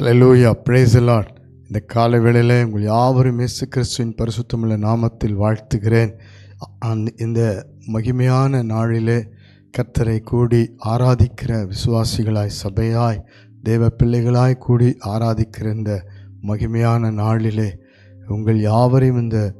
அலலூயா praise இந்த காலை வேளையில் உங்கள் யாவரும் இயேசு கிறிஸ்துவின் பரிசுத்தமுள்ள நாமத்தில் வாழ்த்துகிறேன். அந்த- இந்த மகிமையான நாளிலே கர்த்தரை கூடி ஆராதிக்கிற விசுவாசிகளாய் சபையாய் தேவ பிள்ளைகளாய் கூடி ஆராதிக்கிற இந்த மகிமையான நாளிலே உங்கள் யாவரையும் இந்த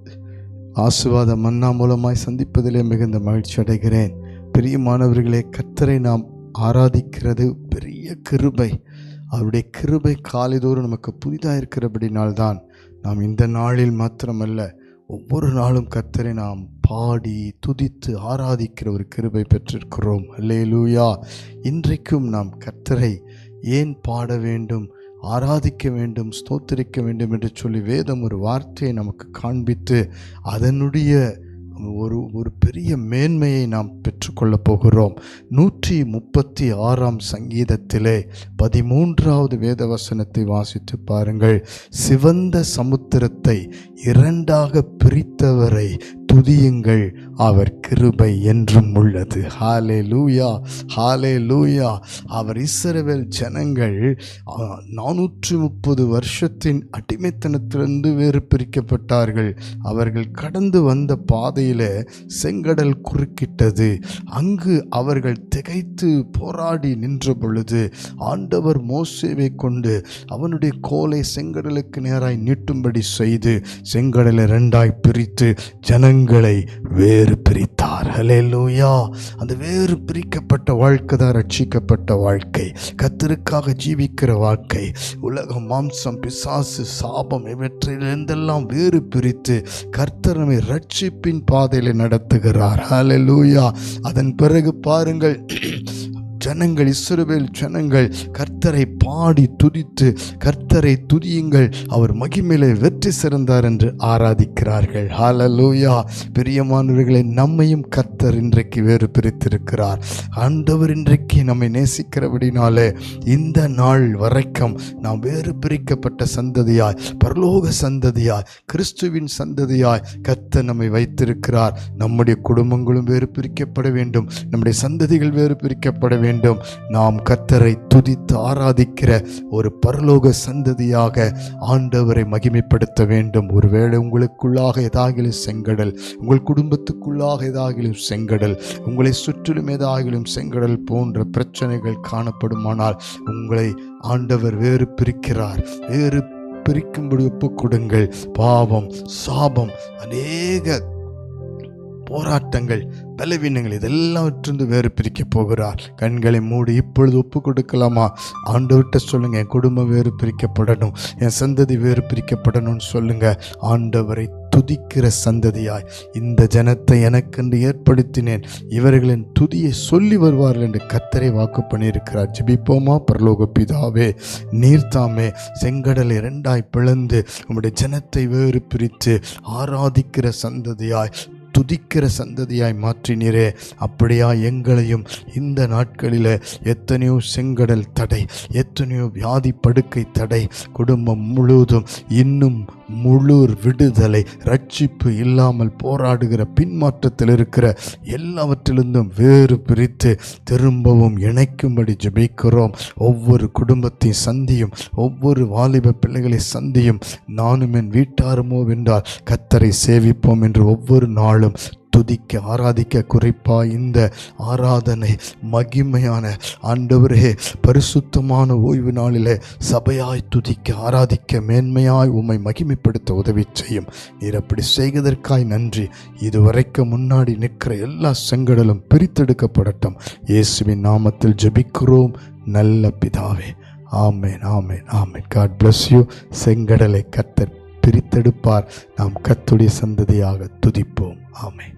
ஆசுவாத மன்னா மூலமாய் சந்திப்பதிலே மிகுந்த மகிழ்ச்சி அடைகிறேன். பிரியமானவர்களே கர்த்தரை நாம் ஆராதிக்கிறது பெரிய கிருபை. அவருடைய கிருபை காலைதோறும் நமக்கு புதிதாக இருக்கிறபடினால்தான் நாம் இந்த நாளில் மாத்திரமல்ல ஒவ்வொரு நாளும் கர்த்தரை நாம் பாடி துதித்து ஆராதிக்கிற ஒரு கிருபை பெற்றிருக்கிறோம். அல்லேலூயா. இன்றைக்கும் நாம் கர்த்தரை ஏன் பாட வேண்டும் ஆராதிக்க வேண்டும் ஸ்தோத்திரிக்க வேண்டும் என்று சொல்லி வேதம் ஒரு வார்த்தையை நமக்கு காண்பித்து அதனுடைய ஒரு ஒரு பெரிய மேன்மையை நாம் பெற்றுக்கொள்ளப் போகிறோம். நூற்றி முப்பத்தி ஆறாம் சங்கீதத்திலே பதிமூன்றாவது வேதவசனத்தை வாசித்து பாருங்கள். சிவந்த சமுத்திரத்தை இரண்டாக பிரித்தவரை துதியுங்கள். அவர் கிருபை என்றும் உள்ளது. ஹாலே லூயா ஹாலே லூயா அவர் இஸ்ரவேல் ஜனங்கள் நானூற்று முப்பது வருஷத்தின் அடிமைத்தனத்திலிருந்து வேறு பிரிக்கப்பட்டார்கள். அவர்கள் கடந்து வந்த பாதையில் செங்கடல் குறுக்கிட்டது. அங்கு அவர்கள் திகைத்து போராடி நின்ற பொழுது ஆண்டவர் மோசேவை கொண்டு அவனுடைய கோலை செங்கடலுக்கு நேராய் நீட்டும்படி செய்து செங்கடலை ரெண்டாய் பிரித்து ஜனங்கள் வேறு பிரித்தார். லூயா அந்த வேறு பிரிக்கப்பட்ட வாழ்க்கை தான் ரட்சிக்கப்பட்ட வாழ்க்கை. கத்தருக்காக ஜீவிக்கிற வாழ்க்கை. உலகம் மாம்சம் பிசாசு சாபம் இவற்றிலிருந்தெல்லாம் வேறு பிரித்து கர்த்தரமை ரட்சிப்பின் பாதையில் நடத்துகிறார். லூயா அதன் பிறகு பாருங்கள் ஜனங்கள் இஸ்ரவேல் ஜனங்கள் கர்த்தரை பாடி துதித்து கர்த்தரை துதியுங்கள். அவர் மகிமையிலே வெற்றி சிறந்தார் என்று ஆராதிக்கிறார்கள். ஹாலலூயா பிரியமானவர்களை நம்மையும் கர்த்தர் இன்றைக்கு வேறு பிரித்திருக்கிறார். ஆண்டவர் இன்றைக்கு நம்மை நேசிக்கிறபடினாலே இந்த நாள் வரைக்கும் நாம் வேறு பிரிக்கப்பட்ட சந்ததியாய் பரலோக சந்ததியாய் கிறிஸ்துவின் சந்ததியாய் கர்த்தர் நம்மை வைத்திருக்கிறார். நம்முடைய குடும்பங்களும் வேறு பிரிக்கப்பட வேண்டும். நம்முடைய சந்ததிகள் வேறு பிரிக்கப்பட வேண்டும். நாம் கர்த்தரை துதித்து ஆராதிக்கிற ஒரு பரலோக சந்ததியாக ஆண்டவரை மகிமைப்படுத்த வேண்டும். ஒருவேளை உங்களுக்குள்ளாக ஏதாகிலும் செங்கடல் உங்கள் குடும்பத்துக்குள்ளாக ஏதாகிலும் செங்கடல் உங்களை சுற்றிலும் ஏதாகிலும் செங்கடல் போன்ற பிரச்சனைகள் காணப்படுமானால் உங்களை ஆண்டவர் வேறு பிரிக்கிறார் வேறு பிரிக்கும்படி ஒப்புக் கொடுங்கள் பாவம் சாபம் அநேக போராட்டங்கள் பலவீனங்கள் இதெல்லாவற்றிலிருந்து வேறு பிரிக்க போகிறார். கண்களை மூடி இப்பொழுது ஒப்பு கொடுக்கலாமா? ஆண்டவர்கிட்ட சொல்லுங்கள் என் குடும்பம் வேறு பிரிக்கப்படணும் என் சந்ததி வேறு பிரிக்கப்படணும்னு சொல்லுங்கள் ஆண்டவரை துதிக்கிற சந்ததியாய் இந்த ஜனத்தை எனக்கென்று ஏற்படுத்தினேன். இவர்களின் துதியை சொல்லி வருவார்கள் என்று கத்தரை வாக்கு பண்ணியிருக்கிறார். ஜிபிப்போமா? பரலோக பிதாவே நீர்த்தாமே செங்கடலை இரண்டாய் பிளந்து உம்முடைய ஜனத்தை வேறு பிரித்து ஆராதிக்கிற சந்ததியாய் துதிக்கிற சந்ததியாய் மாற்றினீரே. அப்படியா எங்களையும் இந்த நாட்களில் எத்தனையோ செங்கடல் தடை எத்தனையோ வியாதி படுக்கை தடை குடும்பம் முழுவதும் இன்னும் முழு விடுதலை ரட்சிப்பு இல்லாமல் போராடுகிற பின்மாற்றத்தில் இருக்கிற எல்லாவற்றிலிருந்தும் வேறு பிரித்து திரும்பவும் இணைக்கும்படி ஜெபிக்கிறோம். ஒவ்வொரு குடும்பத்தை சந்தியும் ஒவ்வொரு வாலிப பிள்ளைகளை சந்தியும். நானும் என் வீட்டாருமோ வென்றால் கத்தரை சேவிப்போம் என்று ஒவ்வொரு நாளும் துதிக்க ஆராதிக்க குறிப்பா இந்த ஆராதனை மகிமையான ஆண்டவரே பரிசுத்தமான ஓய்வு நாளிலே சபையாய் துதிக்க ஆராதிக்க மேன்மையாய் உம்மை மகிமைப்படுத்த உதவி செய்யும். நீர் அப்படி செய்வதற்காய் நன்றி. இதுவரைக்கும் முன்னாடி நிற்கிற எல்லா செங்கடலும் பிரித்தெடுக்கப்படட்டும். இயேசுவின் நாமத்தில் ஜெபிக்கிறோம். நல்ல பிதாவே ஆமேன் ஆமேன் ஆமேன். காட் பிளஸ் யூ செங்கடலை கத்தர் பிரித்தெடுப்பார். நாம் கத்துடைய சந்ததியாக துதிப்போம். ஆமென்.